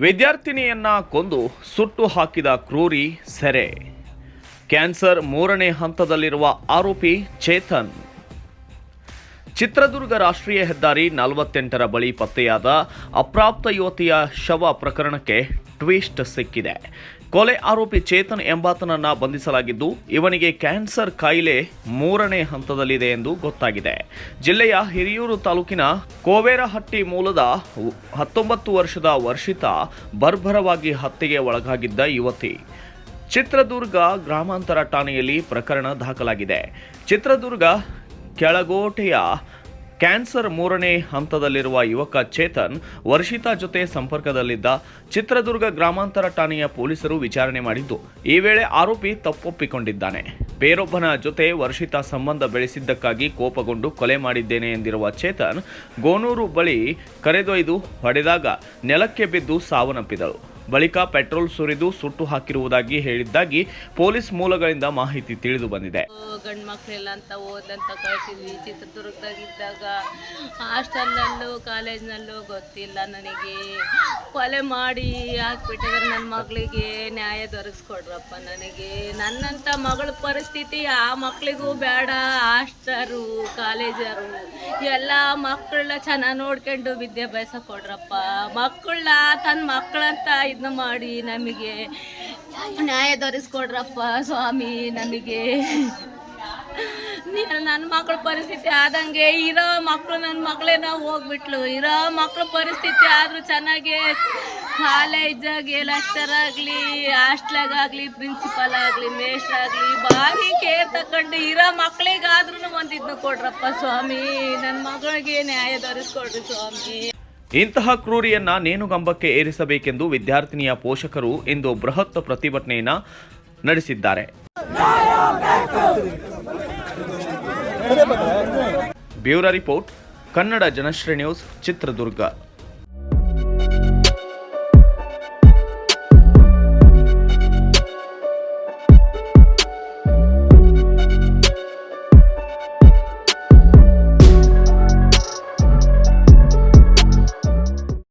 ವಿದ್ಯಾರ್ಥಿನಿಯನ್ನ ಕೊಂದು ಸುಟ್ಟು ಹಾಕಿದ ಕ್ರೂರಿ ಸೆರೆ. ಕ್ಯಾನ್ಸರ್ ಮೂರನೇ ಹಂತದಲ್ಲಿರುವ ಆರೋಪಿ ಚೇತನ್. ಚಿತ್ರದುರ್ಗ ರಾಷ್ಟ್ರೀಯ ಹೆದ್ದಾರಿ ನಲವತ್ತೆಂಟರ ಬಳಿ ಪತ್ತೆಯಾದ ಅಪ್ರಾಪ್ತ ಯುವತಿಯ ಶವ ಪ್ರಕರಣಕ್ಕೆ ಟ್ವಿಸ್ಟ್ ಸಿಕ್ಕಿದೆ. ಕೊಲೆ ಆರೋಪಿ ಚೇತನ್ ಎಂಬಾತನನ್ನ ಬಂಧಿಸಲಾಗಿದ್ದು, ಇವನಿಗೆ ಕ್ಯಾನ್ಸರ್ ಕಾಯಿಲೆ ಮೂರನೇ ಹಂತದಲ್ಲಿದೆ ಎಂದು ಗೊತ್ತಾಗಿದೆ. ಜಿಲ್ಲೆಯ ಹಿರಿಯೂರು ತಾಲೂಕಿನ ಕೋವೇರಹಟ್ಟಿ ಮೂಲದ ಹತ್ತೊಂಬತ್ತು ವರ್ಷದ ವರ್ಷಿತ ಬರ್ಬರವಾಗಿ ಹತ್ಯೆಗೆ ಒಳಗಾಗಿದ್ದ ಯುವತಿ. ಚಿತ್ರದುರ್ಗ ಗ್ರಾಮಾಂತರ ಠಾಣೆಯಲ್ಲಿ ಪ್ರಕರಣ ದಾಖಲಾಗಿದೆ. ಚಿತ್ರದುರ್ಗ ಕೆಳಗೋಟೆಯ ಕ್ಯಾನ್ಸರ್ ಮೂರನೇ ಹಂತದಲ್ಲಿರುವ ಯುವಕ ಚೇತನ್, ವರ್ಷಿತಾ ಜೊತೆ ಸಂಪರ್ಕದಲ್ಲಿದ್ದ ಚಿತ್ರದುರ್ಗ ಗ್ರಾಮಾಂತರ ಠಾಣೆಯ ಪೊಲೀಸರು ವಿಚಾರಣೆ ಮಾಡಿದ್ದು, ಈ ವೇಳೆ ಆರೋಪಿ ತಪ್ಪೊಪ್ಪಿಕೊಂಡಿದ್ದಾನೆ. ಬೇರೊಬ್ಬನ ಜೊತೆ ವರ್ಷಿತಾ ಸಂಬಂಧ ಬೆಳೆಸಿದ್ದಕ್ಕಾಗಿ ಕೋಪಗೊಂಡು ಕೊಲೆ ಮಾಡಿದ್ದೇನೆ ಎಂದಿರುವ ಚೇತನ್, ಗೋನೂರು ಬಳಿ ಕರೆದೊಯ್ದು ಹೊಡೆದಾಗ ನೆಲಕ್ಕೆ ಬಿದ್ದು ಸಾವನ್ನಪ್ಪಿದಳು. ಬಳಿಕ ಪೆಟ್ರೋಲ್ ಸುರಿದು ಸುಟ್ಟು ಹಾಕಿರುವುದಾಗಿ ಹೇಳಿದ್ದಾಗಿ ಪೊಲೀಸ್ ಮೂಲಗಳಿಂದ ಮಾಹಿತಿ ತಿಳಿದು ಬಂದಿದೆ. ಗಂಡು ಮಕ್ಕಳೆಲ್ಲ ಅಂತ ಓದ್ಲಂತ ಕಳ್ಸಿದ್ವಿ. ಚಿತ್ರದುರ್ಗದಾಗಿದ್ದಾಗ ಹಾಸ್ಟೆಲ್ನಲ್ಲೂ, ಕಾಲೇಜ್ನಲ್ಲೂ ಗೊತ್ತಿಲ್ಲ ನನಗೆ. ಕೊಲೆ ಮಾಡಿ ಹಾಕ್ಬಿಟ್ಟಿದ್ರೆ ನನ್ನ ಮಗಳಿಗೆ ನ್ಯಾಯ ದೊರಕಿಸ್ಕೊಡ್ರಪ್ಪ ನನಗೆ. ನನ್ನಂಥ ಮಗಳ ಪರಿಸ್ಥಿತಿ ಆ ಮಕ್ಕಳಿಗೂ ಬೇಡ ಆಸ್ಟರು ಕಾಲೇಜರು, ಎಲ್ಲ ಮಕ್ಕಳನ್ನ ಚೆನ್ನಾಗಿ ನೋಡ್ಕೊಂಡು ವಿದ್ಯಾಭ್ಯಾಸ ಕೊಡ್ರಪ್ಪ. ಮಕ್ಕಳನ್ನ ತನ್ನ ಮಕ್ಕಳಂತ ಇದನ್ನ ಮಾಡಿ ನಮಗೆ ನ್ಯಾಯ ದೊರಕಿಸ್ಕೊಡ್ರಪ್ಪ ಸ್ವಾಮಿ ನಮಗೆ. ನನ್ನ ಮಕ್ಳ ಪರಿಸ್ಥಿತಿ ಆದಂಗೆ ಇರೋ ಮಕ್ಕಳು ನನ್ನ ಮಕ್ಕಳೇನೋ ಹೋಗ್ಬಿಟ್ಲು. ಇರೋ ಮಕ್ಳ ಪರಿಸ್ಥಿತಿ ಆದ್ರೂ ಚೆನ್ನಾಗಿ ಕಾಲೇಜಾಗಿ ಲೆಕ್ಚರ್ ಆಗಲಿ ಆಗ್ಲಿ ಪ್ರಿನ್ಸಿಪಲ್ ಆಗ್ಲಿ ಆಗ್ಲಿ ಭಾರಿ ಕೇರ್ ತಕೊಂಡು ಇರೋ ಮಕ್ಕಳಿಗಾದ್ರೂ ಒಂದು ಕೊಡ್ರಪ್ಪ ಸ್ವಾಮಿ. ನನ್ನ ಮಗಳಿಗೆ ನ್ಯಾಯ ತರಿಸ್ಕೊಡ್ರಿ ಸ್ವಾಮಿ. ಇಂತಹ ಕ್ರೂರಿಯನ್ನ ನೇಣುಗಂಬಕ್ಕೆ ಏರಿಸಬೇಕೆಂದು ವಿದ್ಯಾರ್ಥಿನಿಯ ಪೋಷಕರು ಇಂದು ಬೃಹತ್ ಪ್ರತಿಭಟನೆಯನ್ನ ನಡೆಸಿದ್ದಾರೆ. Bureau report Kannada Janashri news Chitradurga.